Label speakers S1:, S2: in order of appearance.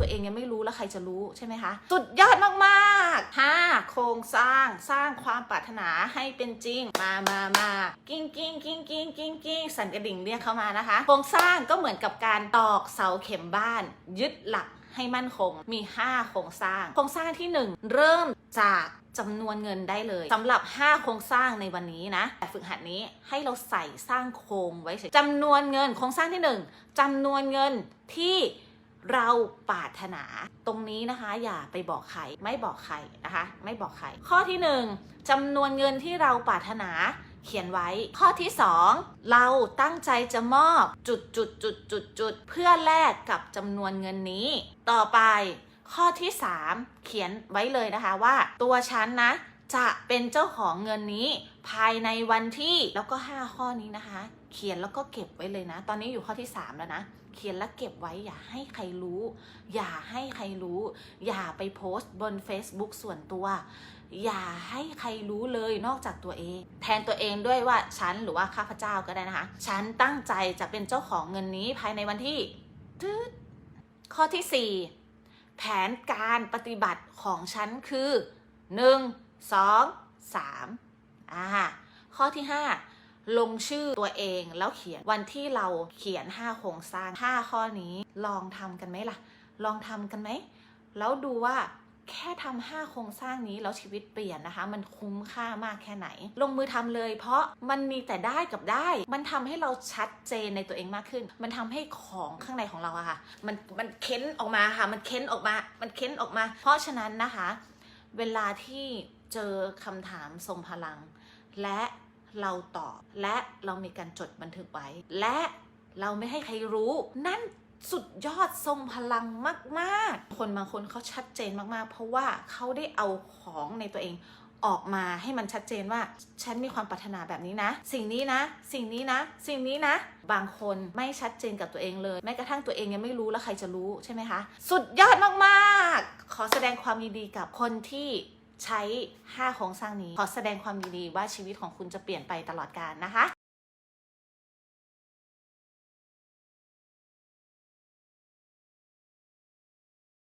S1: ตัวเองยังไม่รู้แล้วใครจะรู้ใช่ไหมคะ สุดยอดมากๆ 5 โครงสร้างสร้างความปรารถนาให้เป็นจริง มามามากิ้งกิ้งกิ้งกิ้งกิ้งกิ้งสั่นกระดิ่งเรียกเข้ามานะคะ โครงสร้างก็เหมือนกับการตอกเสาเข็มบ้าน ยึดหลักให้มั่นคง มี 5 โครงสร้าง โครงสร้างที่ 1 เริ่มจากจำนวนเงินได้เลยสำหรับ 5 โครงสร้างในวันนี้นะแต่ฝึกหัดนี้ให้เราใส่สร้างโครงไว้เฉยจำนวนเงินโครงสร้างที่ 1จำนวนเงินที่ เราปรารถนา ตรงนี้นะคะ อย่าไปบอกใครไม่บอกใครนะคะ ไม่บอกใครข้อที่ 1จำนวนเงินที่เราปรารถนาเขียนไว้ ข้อที่ 2 เราตั้งใจจะมอบจุดจุดจุดจุดจุดเพื่อแลกกับจำนวนเงินนี้ ต่อไป ข้อที่ 3 เขียนไว้เลยนะคะว่า ตัวฉันนะ จะเป็นเจ้าของเงินนี้ภายในวันที่แล้วก็ 5 ข้อนี้นะคะ เขียนแล้วก็เก็บไว้เลยนะ ตอนนี้อยู่ข้อที่ 3 แล้วนะ เขียนแล้วเก็บไว้อย่าให้ใครรู้ อย่าให้ใครรู้ อย่าไปโพสต์บน Facebook ส่วนตัว อย่าให้ใครรู้เลยนอกจากตัวเอง แทนตัวเองด้วยว่าฉันหรือว่าข้าพเจ้าก็ได้นะคะ ฉันตั้งใจจะเป็นเจ้าของเงินนี้ภายในวันที่ตึ๊ดข้อที่ 4 แผนการปฏิบัติของฉันคือ 1 2 3อ่าข้อที่5ลงชื่อตัวเองแล้วเขียนวันที่เราเขียน 5 โครงสร้าง 5 ข้อนี้ลองทำกันไหมล่ะ ลองทำกันไหม แล้วดูว่าแค่ทำห้าโครงสร้างนี้แล้วชีวิตเปลี่ยนนะคะ มันคุ้มค่ามากแค่ไหน ลงมือทำเลย เพราะมันมีแต่ได้กับได้ มันทำให้เราชัดเจนในตัวเองมากขึ้น มันทำให้ของข้างในของเราอะค่ะ มันมันเค้นออกมาค่ะ มันเค้นออกมา มันเค้นออกมา เพราะฉะนั้นนะคะ เวลาที่เจอคำถามทรงพลัง และเราตอบและเรามีการจดบันทึกไว้ และเราไม่ให้ใครรู้ นั่นสุดยอดทรงพลังมาก ๆ คนบางคนเขาชัดเจนมาก ๆ เพราะว่าเขาได้เอาของในตัวเอง ออกมาให้มันชัดเจนว่า ฉันมีความปรารถนาแบบนี้นะ สิ่งนี้นะ สิ่งนี้นะ สิ่งนี้นะ บางคนไม่ชัดเจนกับตัวเองเลย แม้กระทั่งตัวเองยังไม่รู้แล้วใครจะรู้ใช่ไหมคะ สุดยอดมากๆ ขอแสดงความยินดีกับคนที่ใช้ 5 โครงสร้างนี้ ขอแสดงความยินดีว่าชีวิตของคุณจะเปลี่ยนไปตลอดกาลนะคะ